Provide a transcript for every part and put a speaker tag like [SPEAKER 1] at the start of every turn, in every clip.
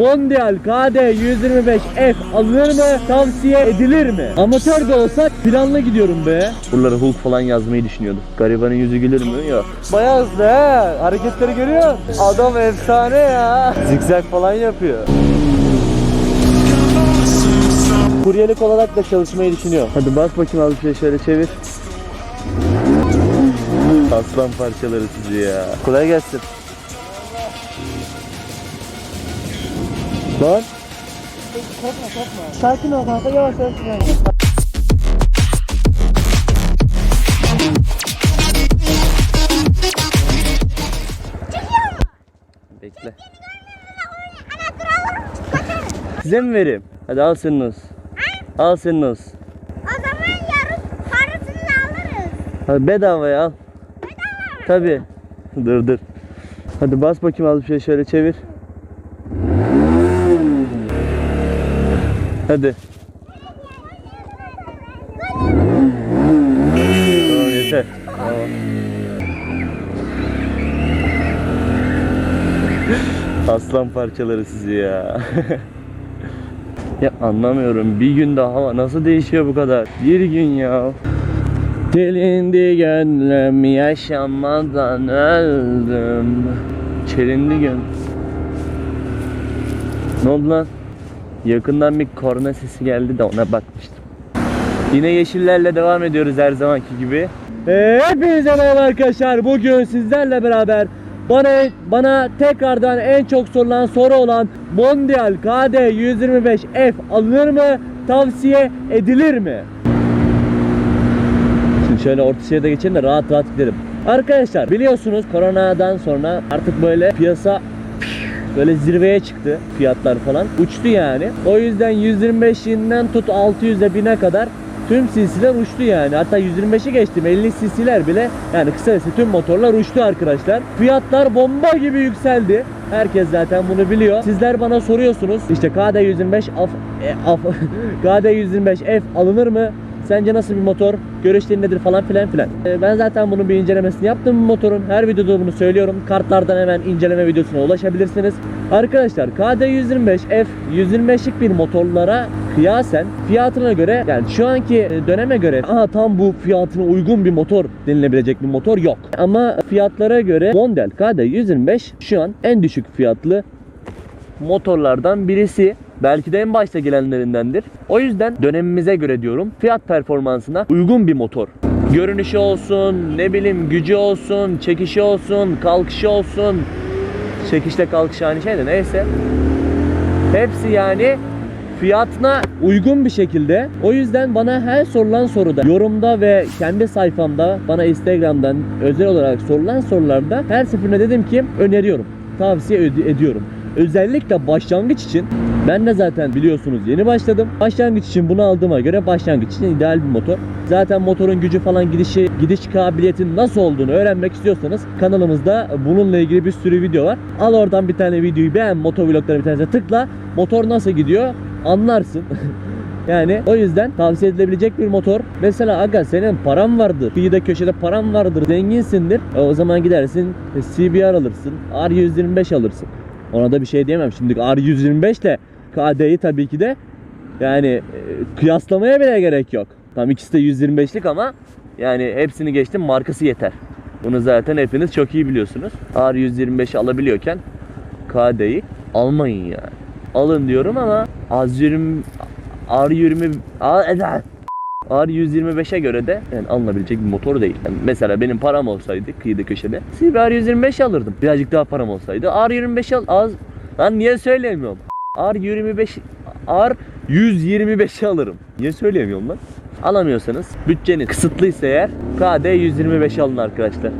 [SPEAKER 1] Mondial KD 125F alınır mı? Tavsiye edilir mi? Amatör de olsak planlı gidiyorum be. Buralara Hulk falan yazmayı düşünüyordum. Garibanın yüzü gülür mü? Yok. Bayağı hızlı he. Hareketleri görüyor musun? Adam efsane ya. Zigzag falan yapıyor. Kuryelik olarak da çalışmayı düşünüyor. Hadi bas bakayım abi şöyle, şöyle çevir. Aslan parçaları sizi ya. Kolay gelsin. Lan.
[SPEAKER 2] Sakin ol kanka yavaş yavaş.
[SPEAKER 1] Bekle. Size mi vereyim? Hadi al senin olsun. Al senin olsun.
[SPEAKER 3] O zaman yarın parasını alırız.
[SPEAKER 1] Hadi bedavaya al.
[SPEAKER 3] Bedava.
[SPEAKER 1] Tabi. Dur dur. Hadi bas bakayım al şöyle şöyle çevir. Hadi. Tamam yeter. Tamam. Aslan parçaları sizi ya. ya anlamıyorum. Bir günde hava nasıl değişiyor bu kadar? Bir gün ya. Delindi gönlüm yaşamadan öldüm. Çelindi gönlüm. Ne oldu lan? Yakından bir korna sesi geldi de ona bakmıştım. Yine yeşillerle devam ediyoruz her zamanki gibi. Hepinize merhaba arkadaşlar. Bugün sizlerle beraber bana bana tekrardan en çok sorulan soru olan Mondial KD 125F alınır mı? Tavsiye edilir mi? Şimdi şöyle orta şeride geçelim de rahat rahat gidelim. Arkadaşlar biliyorsunuz koronadan sonra artık böyle piyasa böyle zirveye çıktı fiyatlar falan. Uçtu yani. O yüzden 125'inden tut 600'e 1000'e kadar tüm CC'ler uçtu yani. Hatta 125'i geçtim 50 CC'ler bile yani kısacası tüm motorlar uçtu arkadaşlar. Fiyatlar bomba gibi yükseldi. Herkes zaten bunu biliyor. Sizler bana soruyorsunuz. İşte KD 125 af, e, af KD 125F alınır mı? Sence nasıl bir motor? Görüşlerin nedir falan filan filan. Ee, Ben zaten bunun bir incelemesini yaptım motorun. Her videoda bunu söylüyorum. Kartlardan hemen inceleme videosuna ulaşabilirsiniz. Arkadaşlar KD 125F 125'lik bir motorlara kıyasen fiyatına göre yani şu anki e, döneme göre aha tam bu fiyatına uygun bir motor denilebilecek bir motor yok. Ama fiyatlara göre Mondel KD 125 şu an en düşük fiyatlı motorlardan birisi. Belki de en başta gelenlerindendir. O yüzden dönemimize göre diyorum fiyat performansına uygun bir motor. Görünüşü olsun, ne bileyim gücü olsun, çekişi olsun, kalkışı olsun. Çekişle kalkış aynı şey de neyse. Hepsi yani fiyatına uygun bir şekilde. O yüzden bana her sorulan soruda yorumda ve kendi sayfamda bana Instagram'dan özel olarak sorulan sorularda her seferinde dedim ki öneriyorum. Tavsiye ed- ediyorum. Özellikle başlangıç için ben de zaten biliyorsunuz yeni başladım. Başlangıç için bunu aldığıma göre başlangıç için ideal bir motor. Zaten motorun gücü falan gidişi, gidiş kabiliyetinin nasıl olduğunu öğrenmek istiyorsanız kanalımızda bununla ilgili bir sürü video var. Al oradan bir tane videoyu beğen motovloglara bir tanesine tıkla. Motor nasıl gidiyor anlarsın. Yani o yüzden tavsiye edilebilecek bir motor. Mesela aga senin param vardır. Kıyıda köşede param vardır. Zenginsindir. E, o zaman gidersin CBR alırsın. R125 alırsın. Ona da bir şey diyemem. Şimdi R125 ile KD'yi tabii ki de yani e, kıyaslamaya bile gerek yok. Tam ikisi de 125'lik ama yani hepsini geçtim markası yeter. Bunu zaten hepiniz çok iyi biliyorsunuz. R125 alabiliyorken KD'yi almayın yani. Alın diyorum ama az 20 R20 A- R125'e göre de yani alınabilecek bir motor değil. Yani mesela benim param olsaydı kıyıda köşede CBR 125 alırdım. Birazcık daha param olsaydı R25 al az lan niye söyleyemiyorum? R25 R125'i alırım. Niye söyleyemiyorum lan? Alamıyorsanız bütçeniz kısıtlıysa eğer KD 125 alın arkadaşlar.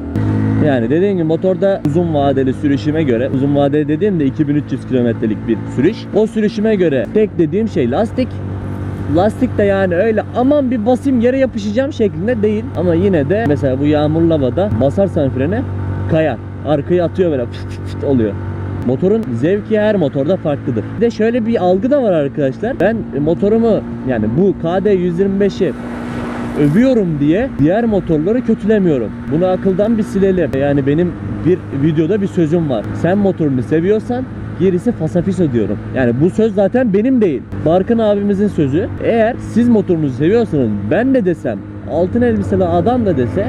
[SPEAKER 1] Yani dediğim gibi motorda uzun vadeli sürüşüme göre, uzun vadeli dediğim de 2300 kilometrelik bir sürüş. O sürüşüme göre tek dediğim şey lastik. Lastik de yani öyle aman bir basayım yere yapışacağım şeklinde değil. Ama yine de mesela bu yağmurlu havada basarsan frene kayar. Arkayı atıyor böyle fıt fıt fıt oluyor. Motorun zevki her motorda farklıdır. Bir de şöyle bir algı da var arkadaşlar. Ben motorumu yani bu KD 125'i övüyorum diye diğer motorları kötülemiyorum. Bunu akıldan bir silelim. Yani benim bir videoda bir sözüm var. Sen motorunu seviyorsan gerisi fasafiso diyorum. Yani bu söz zaten benim değil. Barkın abimizin sözü. Eğer siz motorunuzu seviyorsanız ben de desem altın elbiseli adam da dese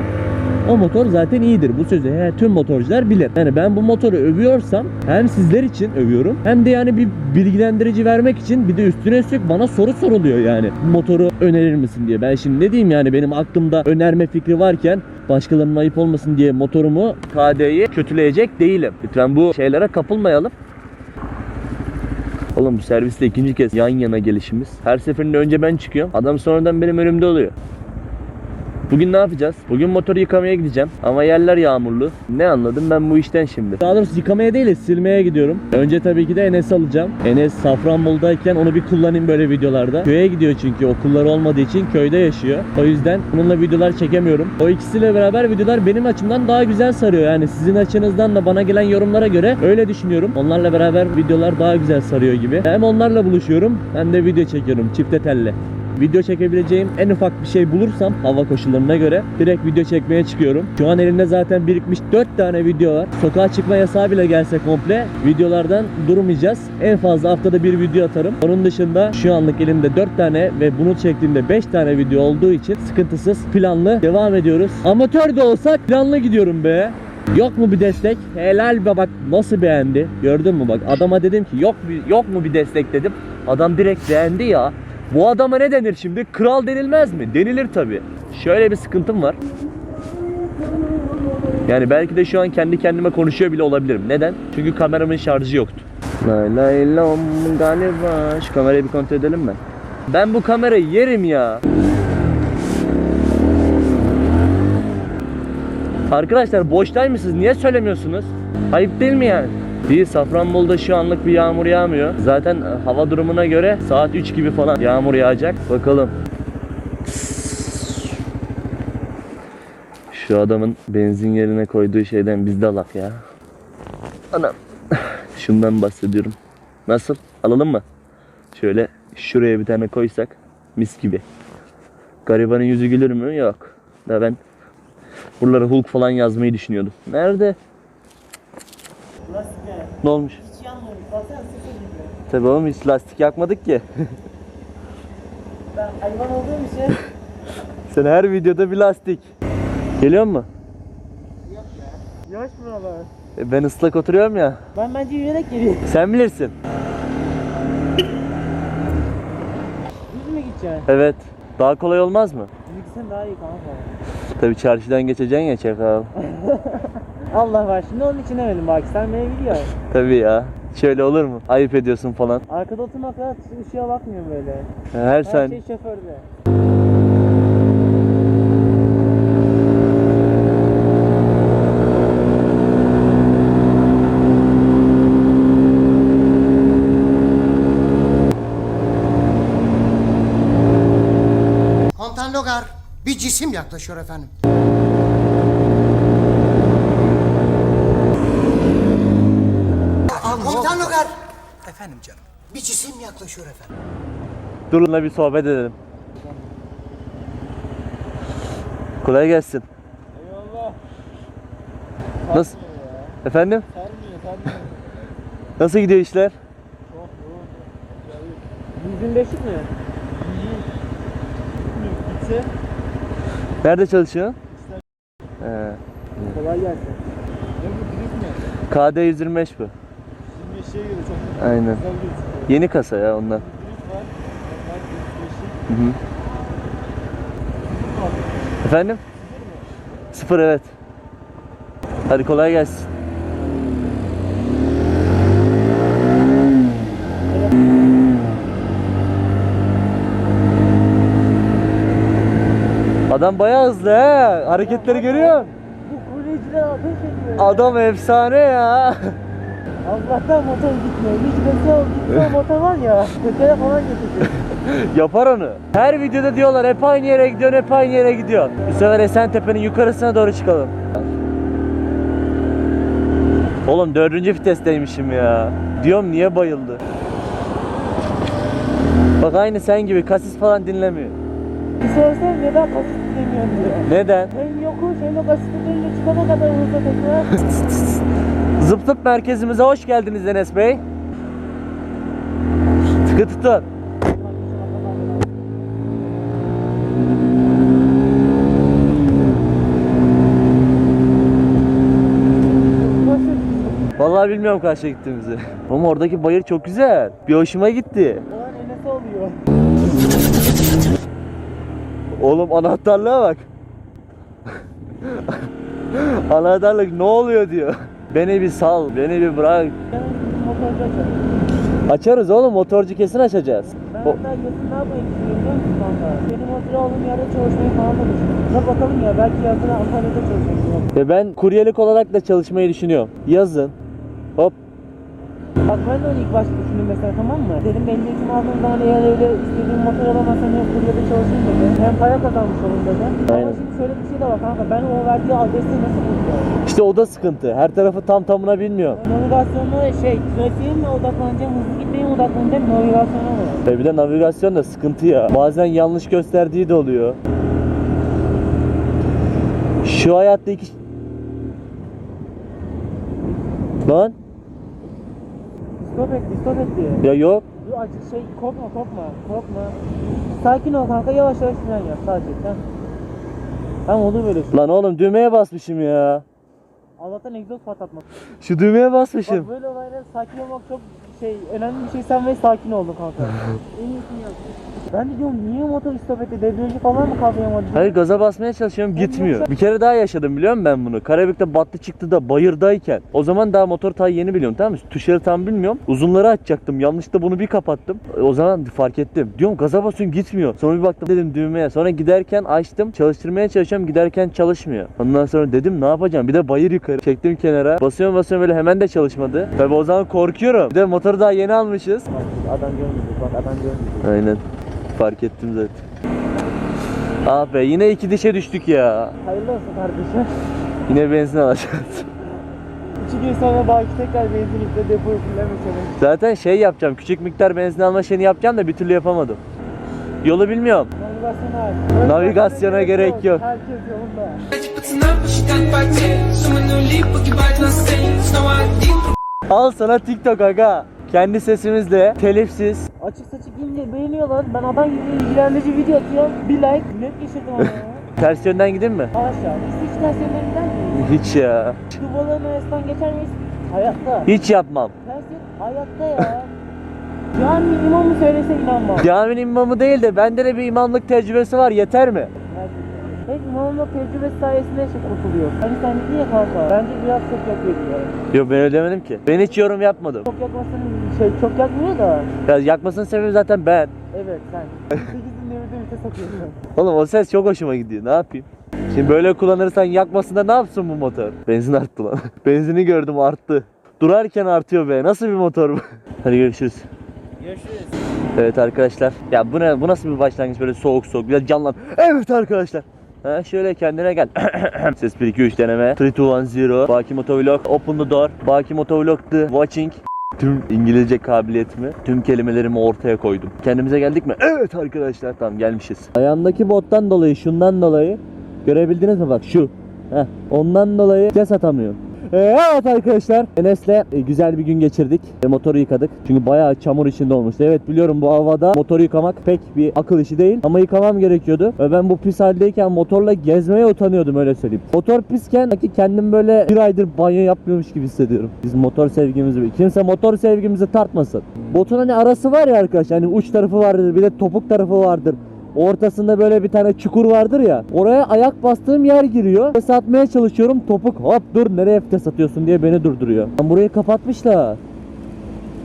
[SPEAKER 1] o motor zaten iyidir. Bu sözü he, tüm motorcular bilir. Yani ben bu motoru övüyorsam hem sizler için övüyorum hem de yani bir bilgilendirici vermek için bir de üstüne üstlük bana soru soruluyor yani. Motoru önerir misin diye. Ben şimdi ne diyeyim yani benim aklımda önerme fikri varken başkalarının ayıp olmasın diye motorumu KD'yi kötüleyecek değilim. Lütfen bu şeylere kapılmayalım. Oğlum serviste ikinci kez yan yana gelişimiz. Her seferinde önce ben çıkıyorum. Adam sonradan benim önümde oluyor. Bugün ne yapacağız? Bugün motoru yıkamaya gideceğim. Ama yerler yağmurlu. Ne anladım ben bu işten şimdi? Daha doğrusu yıkamaya değil de silmeye gidiyorum. Önce tabii ki de Enes alacağım. Enes Safranbolu'dayken onu bir kullanayım böyle videolarda. Köye gidiyor çünkü okulları olmadığı için köyde yaşıyor. O yüzden bununla videolar çekemiyorum. O ikisiyle beraber videolar benim açımdan daha güzel sarıyor. Yani sizin açınızdan da bana gelen yorumlara göre öyle düşünüyorum. Onlarla beraber videolar daha güzel sarıyor gibi. Hem onlarla buluşuyorum hem de video çekiyorum çifte telle video çekebileceğim en ufak bir şey bulursam hava koşullarına göre direkt video çekmeye çıkıyorum. Şu an elimde zaten birikmiş 4 tane video var. Sokağa çıkma yasağı bile gelse komple videolardan durmayacağız. En fazla haftada bir video atarım. Onun dışında şu anlık elimde 4 tane ve bunu çektiğimde 5 tane video olduğu için sıkıntısız planlı devam ediyoruz. Amatör de olsak planlı gidiyorum be. Yok mu bir destek? Helal be bak nasıl beğendi. Gördün mü bak adama dedim ki yok yok mu bir destek dedim. Adam direkt beğendi ya. Bu adama ne denir şimdi? Kral denilmez mi? Denilir tabi. Şöyle bir sıkıntım var. Yani belki de şu an kendi kendime konuşuyor bile olabilirim. Neden? Çünkü kameramın şarjı yoktu. Lay lay lom galiba. Şu kamerayı bir kontrol edelim mi? Ben bu kamerayı yerim ya. Arkadaşlar boştaymışsınız. Niye söylemiyorsunuz? Ayıp değil mi yani? Bir Safranbolu'da şu anlık bir yağmur yağmıyor. Zaten e, hava durumuna göre saat 3 gibi falan yağmur yağacak. Bakalım. Şu adamın benzin yerine koyduğu şeyden biz de alak ya. Anam. Şundan bahsediyorum. Nasıl? Alalım mı? Şöyle şuraya bir tane koysak mis gibi. Garibanın yüzü gülür mü? Yok. Da ben buralara Hulk falan yazmayı düşünüyordum. Nerede? Ne olmuş?
[SPEAKER 2] Hiç yanmıyor. Baksana sıfır gibi.
[SPEAKER 1] Tabii oğlum hiç lastik yakmadık ki.
[SPEAKER 2] Ben hayvan olduğum için
[SPEAKER 1] Sen her videoda bir lastik. Geliyor mu?
[SPEAKER 2] yaş buralar.
[SPEAKER 1] E, Ben ıslak oturuyorum ya.
[SPEAKER 2] Ben bence yürüyerek geleyim.
[SPEAKER 1] Sen bilirsin.
[SPEAKER 2] Düz mü gideceksin?
[SPEAKER 1] Evet. Daha kolay olmaz mı?
[SPEAKER 2] Düz gitsen daha iyi kanka.
[SPEAKER 1] Tabii çarşıdan geçeceksin ya çakal.
[SPEAKER 2] Allah var şimdi onun için demedim bak sen beni biliyorsun.
[SPEAKER 1] Tabii ya. Şöyle olur mu? Ayıp ediyorsun falan.
[SPEAKER 2] Arkada oturmak kadar ışığa bakmıyorum böyle.
[SPEAKER 1] Her
[SPEAKER 2] Her
[SPEAKER 1] sen
[SPEAKER 2] şey şoförde.
[SPEAKER 4] Komutan Logar bir cisim yaklaşıyor efendim. Logar. Efendim canım. Bir cisim yaklaşıyor efendim.
[SPEAKER 1] durunla bir sohbet edelim. Kolay gelsin.
[SPEAKER 2] Eyvallah.
[SPEAKER 1] Nasıl? Efendim?
[SPEAKER 2] Sarmıyor sarmıyor.
[SPEAKER 1] Nasıl gidiyor işler?
[SPEAKER 2] Çok yoğun. 125 mi? Gitse
[SPEAKER 1] Nerede çalışıyorsun? He.
[SPEAKER 2] kolay gelsin. Ne bu drift mi?
[SPEAKER 1] KD 125 bu.
[SPEAKER 2] 25'e göre çok
[SPEAKER 1] Aynen.
[SPEAKER 2] güzel gözüküyor.
[SPEAKER 1] Yeni kasa ya ondan.
[SPEAKER 2] Drift var.
[SPEAKER 1] Hı hı. Efendim? Sıfır evet. Hadi kolay gelsin. Adam bayağı hızlı he. Hareketleri görüyor musun?
[SPEAKER 2] Bu kulleciler ateş ediyor.
[SPEAKER 1] Adam efsane ya.
[SPEAKER 2] Allah'tan motor gitmiyor. Hiç gitse gitse motor var ya. Kötüye falan götürecek.
[SPEAKER 1] Yapar onu. Her videoda diyorlar hep aynı yere gidiyorsun, hep aynı yere gidiyorsun. Bu sefer Esentepe'nin yukarısına doğru çıkalım. Oğlum dördüncü vitesteymişim ya. Diyorum niye bayıldı? Bak aynı sen gibi kasis falan dinlemiyor.
[SPEAKER 2] Bir sorsam neden kasit demiyorsun diyor.
[SPEAKER 1] Neden?
[SPEAKER 2] Hem yokuş hem de kasit dönünce çıkana kadar hızlı tekrar.
[SPEAKER 1] Zıp merkezimize hoş geldiniz Enes Bey. Sıkı tutun. Vallahi bilmiyorum kaçta gittiğimizi. Ama oradaki bayır çok güzel. Bir hoşuma gitti. Oğlum anahtarlığa bak. Anahtarlık ne oluyor diyor. Beni bir sal, beni bir bırak. Açarız oğlum motorcu kesin açacağız.
[SPEAKER 2] Ben
[SPEAKER 1] O-
[SPEAKER 2] hatta yazın ne yapmayı düşünüyorum kanka? Benim motoru olduğum yerde çalışmayı falan da düşünüyorum. Ne bakalım ya belki yazın Antalya'da çalışacağım.
[SPEAKER 1] Ve ben kuryelik olarak da çalışmayı düşünüyorum. Yazın. Hop.
[SPEAKER 2] Bak ben de öyle ilk başta düşündüm mesela tamam mı? Dedim benim eğitim aldığım zaman eğer öyle istediğim motor alamazsam ya kuryede çalışayım dedi. Hem para kazanmış olurum dedi.
[SPEAKER 1] Aynen.
[SPEAKER 2] Ama şimdi şöyle bir şey de var kanka ben o verdiği adresi nasıl bulacağım?
[SPEAKER 1] İşte o da sıkıntı. Her tarafı tam tamına bilmiyorum.
[SPEAKER 2] Navigasyonda şey trafiğe mi odaklanacağım, hızlı gitmeye mi odaklanacağım, navigasyona mı?
[SPEAKER 1] E bir de navigasyon da sıkıntı ya. Bazen yanlış gösterdiği de oluyor. Şu hayatta iki... Lan?
[SPEAKER 2] Stop etti, stop etti.
[SPEAKER 1] Ya yok.
[SPEAKER 2] Dur acı şey korkma korkma korkma. Sakin ol kanka yavaş yavaş fren yap sadece sen. Tamam olur böyle şey.
[SPEAKER 1] Lan oğlum düğmeye basmışım ya.
[SPEAKER 2] Allah'tan egzoz patlatmak.
[SPEAKER 1] Şu düğmeye basmışım.
[SPEAKER 2] Bak böyle olaylarda sakin olmak çok şey önemli bir şey sen ve sakin oldun kanka. en iyisini yaptın. Ben de diyorum niye motor stop etti debriyajı falan mı kavrayamadı?
[SPEAKER 1] Hayır gaza basmaya çalışıyorum gitmiyor. Bir kere daha yaşadım biliyor musun ben bunu? Karabük'te battı çıktı da bayırdayken. O zaman daha motor ta yeni biliyorum tamam mı? Tuşları tam bilmiyorum. Uzunları açacaktım. Yanlışlıkla bunu bir kapattım. O zaman fark ettim. Diyorum gaza basıyorum gitmiyor. Sonra bir baktım dedim düğmeye. Sonra giderken açtım. Çalıştırmaya çalışıyorum. Giderken çalışmıyor. Ondan sonra dedim ne yapacağım? Bir de bayır yukarı. Çektim kenara. Basıyorum basıyorum böyle hemen de çalışmadı. Tabii o zaman korkuyorum. Bir de motoru daha yeni almışız.
[SPEAKER 2] Bak, adam görmeyecek bak adam görmeyecek.
[SPEAKER 1] Aynen. Fark ettim zaten. Ah be yine iki dişe düştük ya.
[SPEAKER 2] Hayırlı olsun kardeşim.
[SPEAKER 1] Yine benzin alacağız.
[SPEAKER 2] İki gün sonra belki tekrar benzinlikte depoyu fullemiş olur.
[SPEAKER 1] Zaten şey yapacağım. Küçük miktar benzin alma şeyini yapacağım da bir türlü yapamadım. Yolu bilmiyorum.
[SPEAKER 2] Navigasyona aç.
[SPEAKER 1] Navigasyona gerek yok.
[SPEAKER 2] Herkes yolunda.
[SPEAKER 1] Al sana TikTok aga. Kendi sesimizle, telifsiz.
[SPEAKER 2] Açık saçık ince beğeniyorlar. Ben adam gibi ilgilendirici video atıyorum. Bir like net geçirdim ama ya.
[SPEAKER 1] Ters yönden gideyim mi?
[SPEAKER 2] Aşağı. Biz hiç tersinden gider miyiz?
[SPEAKER 1] Hiç ya.
[SPEAKER 2] Şu balığın arasından geçer miyiz? Hayatta.
[SPEAKER 1] Hiç yapmam.
[SPEAKER 2] Ters yön hayatta ya. Yani imamı söylese inanmam.
[SPEAKER 1] Caminin imamı değil de bende de bir imamlık tecrübesi var yeter mi?
[SPEAKER 2] Hep imamlık tecrübesi sayesinde şey kurtuluyor. Hani sen dedin ya kanka. Bence biraz çok yakıyor diyor.
[SPEAKER 1] Yok ben öyle demedim ki. Ben hiç yorum yapmadım.
[SPEAKER 2] Çok yakmasın şey çok yakmıyor da.
[SPEAKER 1] Ya yakmasının sebebi zaten ben.
[SPEAKER 2] Evet sen. 8'in devirde vites atıyorsun.
[SPEAKER 1] Oğlum o ses çok hoşuma gidiyor. Ne yapayım? Şimdi böyle kullanırsan yakmasında ne yapsın bu motor? Benzin arttı lan. Benzini gördüm arttı. Durarken artıyor be. Nasıl bir motor bu? Hadi görüşürüz.
[SPEAKER 2] Görüşürüz.
[SPEAKER 1] Evet arkadaşlar. Ya bu ne? Bu nasıl bir başlangıç böyle soğuk soğuk. Biraz canlan. Evet arkadaşlar. Ha şöyle kendine gel. Ses 1 2 3 deneme. 3 2 1 0. Baki Motovlog. Open the door. Baki Motovlog watching. Tüm İngilizce kabiliyetimi, tüm kelimelerimi ortaya koydum. Kendimize geldik mi? Evet arkadaşlar. Tamam gelmişiz. Ayağındaki bottan dolayı, şundan dolayı görebildiniz mi bak şu. Heh, ondan dolayı ses atamıyor. Ee, Evet arkadaşlar. Enes'le e, güzel bir gün geçirdik. Ve motoru yıkadık. Çünkü bayağı çamur içinde olmuştu. Evet biliyorum bu havada motoru yıkamak pek bir akıl işi değil. Ama yıkamam gerekiyordu. Ve ben bu pis haldeyken motorla gezmeye utanıyordum öyle söyleyeyim. Motor pisken sanki kendim böyle bir aydır banyo yapmıyormuş gibi hissediyorum. Biz motor sevgimizi kimse motor sevgimizi tartmasın. Botun hani arası var ya arkadaşlar hani uç tarafı vardır bir de topuk tarafı vardır Ortasında böyle bir tane çukur vardır ya. Oraya ayak bastığım yer giriyor. Vites atmaya çalışıyorum. Topuk hop dur nereye vites atıyorsun diye beni durduruyor. Lan burayı kapatmışlar.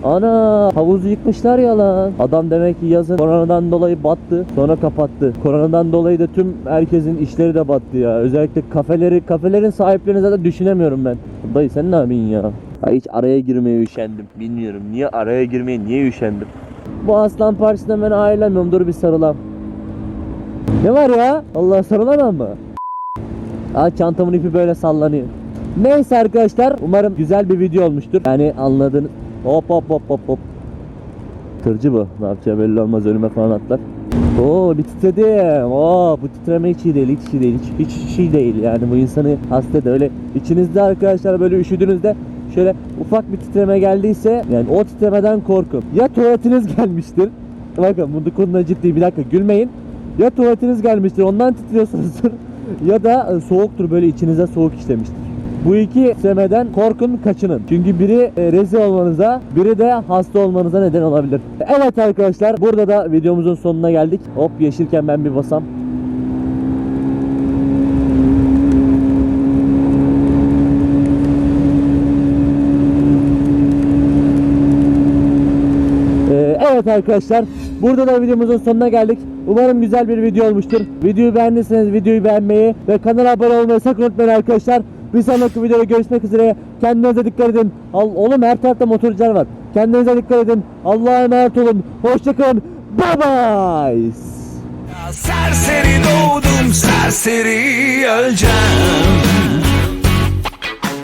[SPEAKER 1] Ana havuzu yıkmışlar ya lan. Adam demek ki yazın koronadan dolayı battı. Sonra kapattı. Koronadan dolayı da tüm herkesin işleri de battı ya. Özellikle kafeleri, kafelerin sahiplerini zaten düşünemiyorum ben. Dayı sen ne yapıyorsun ya? Ha, hiç araya girmeye üşendim. Bilmiyorum niye araya girmeye niye üşendim. Bu aslan parçasından ben ayrılamıyorum. Dur bir sarılam. Ne var ya? Allah sarılamam mı? Aa çantamın ipi böyle sallanıyor. Neyse arkadaşlar umarım güzel bir video olmuştur. Yani anladınız. Hop hop hop hop hop. Tırcı bu. Ne yapacağı belli olmaz önüme falan atlar. Oo bir titredim. Oo bu titreme hiç iyi değil, hiç iyi değil, hiç, hiç iyi değil yani bu insanı hasta eder. Öyle içinizde arkadaşlar böyle üşüdüğünüzde şöyle ufak bir titreme geldiyse yani o titremeden korkun. Ya tuvaletiniz gelmiştir. Bakın bu konuda ciddi bir dakika gülmeyin. Ya tuvaletiniz gelmiştir ondan titriyorsunuzdur. ya da e, soğuktur böyle içinize soğuk işlemiştir. Bu iki titremeden korkun kaçının. Çünkü biri e, rezil olmanıza, biri de hasta olmanıza neden olabilir. Evet arkadaşlar burada da videomuzun sonuna geldik. Hop yeşilken ben bir basam. Ee, evet arkadaşlar burada da videomuzun sonuna geldik. Umarım güzel bir video olmuştur. Videoyu beğendiyseniz videoyu beğenmeyi ve kanala abone olmayı sakın unutmayın arkadaşlar. Bir sonraki videoda görüşmek üzere. Kendinize dikkat edin. Al, oğlum her tarafta motorcular var. Kendinize dikkat edin. Allah'a emanet olun. Hoşçakalın. Bye bye.
[SPEAKER 5] Serseri doğdum serseri öleceğim